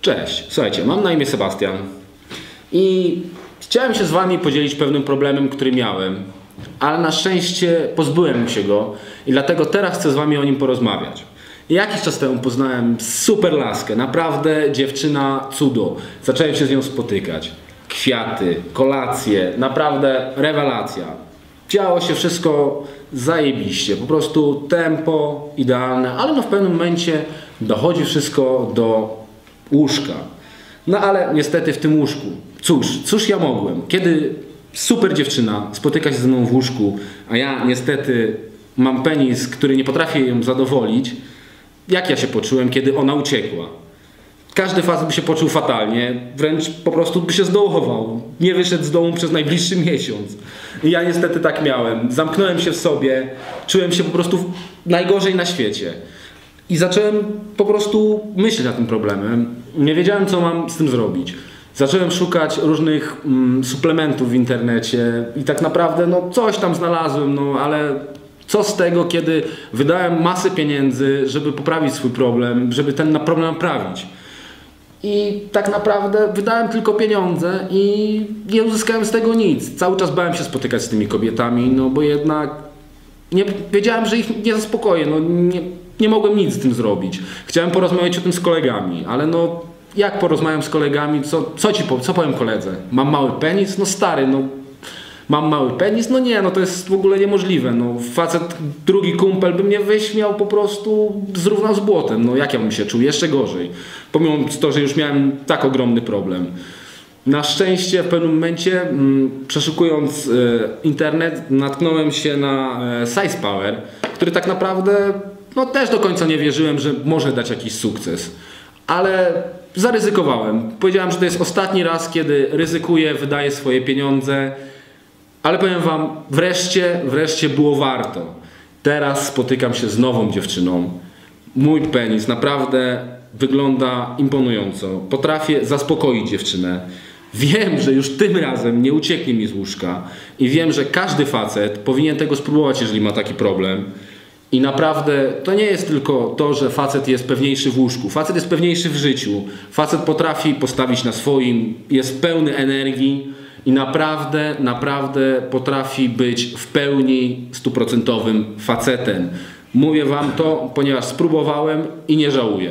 Cześć, słuchajcie, mam na imię Sebastian i chciałem się z Wami podzielić pewnym problemem, który miałem, ale na szczęście pozbyłem się go i dlatego teraz chcę z Wami o nim porozmawiać. Jakiś czas temu poznałem super laskę, naprawdę dziewczyna cudo. Zacząłem się z nią spotykać. Kwiaty, kolacje, naprawdę rewelacja. Działo się wszystko zajebiście, po prostu tempo idealne, ale no w pewnym momencie dochodzi wszystko do łóżka. No ale niestety w tym łóżku, cóż, cóż ja mogłem? Kiedy super dziewczyna spotyka się ze mną w łóżku, a ja niestety mam penis, który nie potrafię ją zadowolić, jak ja się poczułem, kiedy ona uciekła? Każdy facet by się poczuł fatalnie, wręcz po prostu by się zdołował. Nie wyszedł z domu przez najbliższy miesiąc. I ja niestety tak miałem. Zamknąłem się w sobie, czułem się po prostu najgorzej na świecie. I zacząłem po prostu myśleć nad tym problemem. Nie wiedziałem, co mam z tym zrobić. Zacząłem szukać różnych mm, suplementów w internecie i tak naprawdę no, coś tam znalazłem, no ale co z tego, kiedy wydałem masę pieniędzy, żeby poprawić swój problem, żeby ten problem naprawić. I tak naprawdę wydałem tylko pieniądze i nie uzyskałem z tego nic. Cały czas bałem się spotykać z tymi kobietami, no bo jednak nie, wiedziałem, że ich nie zaspokoję. No, nie, nie mogłem nic z tym zrobić. Chciałem porozmawiać o tym z kolegami, ale no jak porozmawiam z kolegami, co, co ci co powiem koledze? Mam mały penis? No stary, no mam mały penis? No nie, no to jest w ogóle niemożliwe. No facet, drugi kumpel by mnie wyśmiał po prostu zrównał z błotem. No jak ja bym się czuł? Jeszcze gorzej. Pomimo to, że już miałem tak ogromny problem. Na szczęście w pewnym momencie, mm, przeszukując y, internet, natknąłem się na y, Size Power, który tak naprawdę no też do końca nie wierzyłem, że może dać jakiś sukces. Ale zaryzykowałem. Powiedziałem, że to jest ostatni raz, kiedy ryzykuję, wydaję swoje pieniądze. Ale powiem Wam, wreszcie, wreszcie było warto. Teraz spotykam się z nową dziewczyną. Mój penis naprawdę wygląda imponująco. Potrafię zaspokoić dziewczynę. Wiem, że już tym razem nie ucieknie mi z łóżka i wiem, że każdy facet powinien tego spróbować, jeżeli ma taki problem. I naprawdę to nie jest tylko to, że facet jest pewniejszy w łóżku. Facet jest pewniejszy w życiu. Facet potrafi postawić na swoim, jest pełny energii i naprawdę, naprawdę potrafi być w pełni stuprocentowym facetem. Mówię Wam to, ponieważ spróbowałem i nie żałuję.